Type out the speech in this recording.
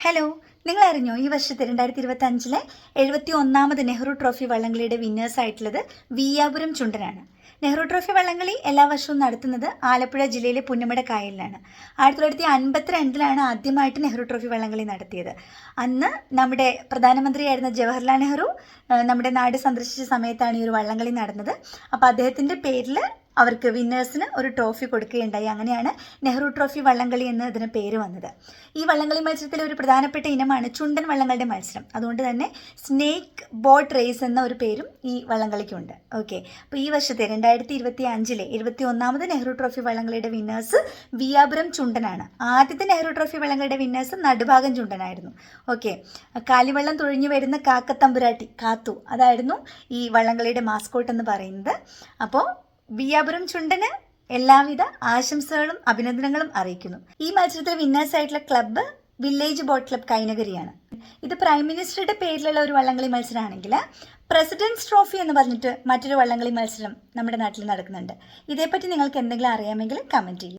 Hello നിങ്ങൾ അറിഞ്ഞോ ഈ വർഷത്തെ രണ്ടായിരത്തി ഇരുപത്തി അഞ്ചിലെ എഴുപത്തി ഒന്നാമത് നെഹ്റു ട്രോഫി വള്ളംകളിയുടെ വിന്നേഴ്സ് ആയിട്ടുള്ളത് വിയാപുരം ചുണ്ടനാണ്. നെഹ്റു ട്രോഫി വള്ളംകളി എല്ലാ വർഷവും നടത്തുന്നത് ആലപ്പുഴ ജില്ലയിലെ പുന്നമട കായലിലാണ്. ആയിരത്തി തൊള്ളായിരത്തി അൻപത്തിരണ്ടിലാണ് ആദ്യമായിട്ട് നെഹ്റു ട്രോഫി വള്ളംകളി നടത്തിയത്. അന്ന് നമ്മുടെ പ്രധാനമന്ത്രിയായിരുന്ന ജവഹർലാൽ നെഹ്റു നമ്മുടെ നാട് സന്ദർശിച്ച സമയത്താണ് ഈ ഒരു വള്ളംകളി നടന്നത്. അപ്പോൾ അദ്ദേഹത്തിന്റെ പേരിൽ അവർക്ക് വിന്നേഴ്സിന് ഒരു ട്രോഫി കൊടുക്കുകയുണ്ടായി. അങ്ങനെയാണ് നെഹ്റു ട്രോഫി വള്ളംകളി എന്ന് ഇതിന് പേര് വന്നത്. ഈ വള്ളംകളി മത്സരത്തിലെ ഒരു പ്രധാനപ്പെട്ട ഇനമാണ് ചുണ്ടൻ വള്ളങ്ങളുടെ മത്സരം. അതുകൊണ്ട് തന്നെ സ്നേക്ക് ബോട്ട് റേസ് എന്ന ഒരു പേരും ഈ വള്ളംകളിക്കുണ്ട്. ഓക്കെ അപ്പോൾ ഈ വർഷത്തെ രണ്ടായിരത്തി ഇരുപത്തി അഞ്ചിലെ ഇരുപത്തി ഒന്നാമത് നെഹ്റു ട്രോഫി വള്ളംകളിയുടെ വിന്നേഴ്സ് വിയാപുരം ചുണ്ടനാണ്. ആദ്യത്തെ നെഹ്റു ട്രോഫി വള്ളംകളിയുടെ വിന്നേഴ്സ് നടുഭാഗം ചുണ്ടനായിരുന്നു. ഓക്കെ കാലിവെള്ളം തുഴഞ്ഞു വരുന്ന കാക്കത്തമ്പുരാട്ടി കാത്തു. അതായിരുന്നു ഈ വള്ളംകളിയുടെ മാസ്കോട്ട് എന്ന് പറയുന്നത്. അപ്പോൾ വിയാപുരം ചുണ്ടന് എല്ലാവിധ ആശംസകളും അഭിനന്ദനങ്ങളും അറിയിക്കുന്നു. ഈ മത്സരത്തിൽ വിന്നേഴ്സ് ആയിട്ടുള്ള ക്ലബ്ബ് വില്ലേജ് ബോട്ട് ക്ലബ് കൈനഗരിയാണ്. ഇത് പ്രൈം മിനിസ്റ്ററുടെ പേരിലുള്ള ഒരു വള്ളംകളി മത്സരമാണെങ്കിൽ പ്രസിഡൻസ് ട്രോഫി എന്ന് പറഞ്ഞിട്ട് മറ്റൊരു വള്ളംകളി മത്സരം നമ്മുടെ നാട്ടിൽ നടക്കുന്നുണ്ട്. ഇതേപ്പറ്റി നിങ്ങൾക്ക് എന്തെങ്കിലും അറിയാമെങ്കിൽ കമന്റ് ചെയ്യും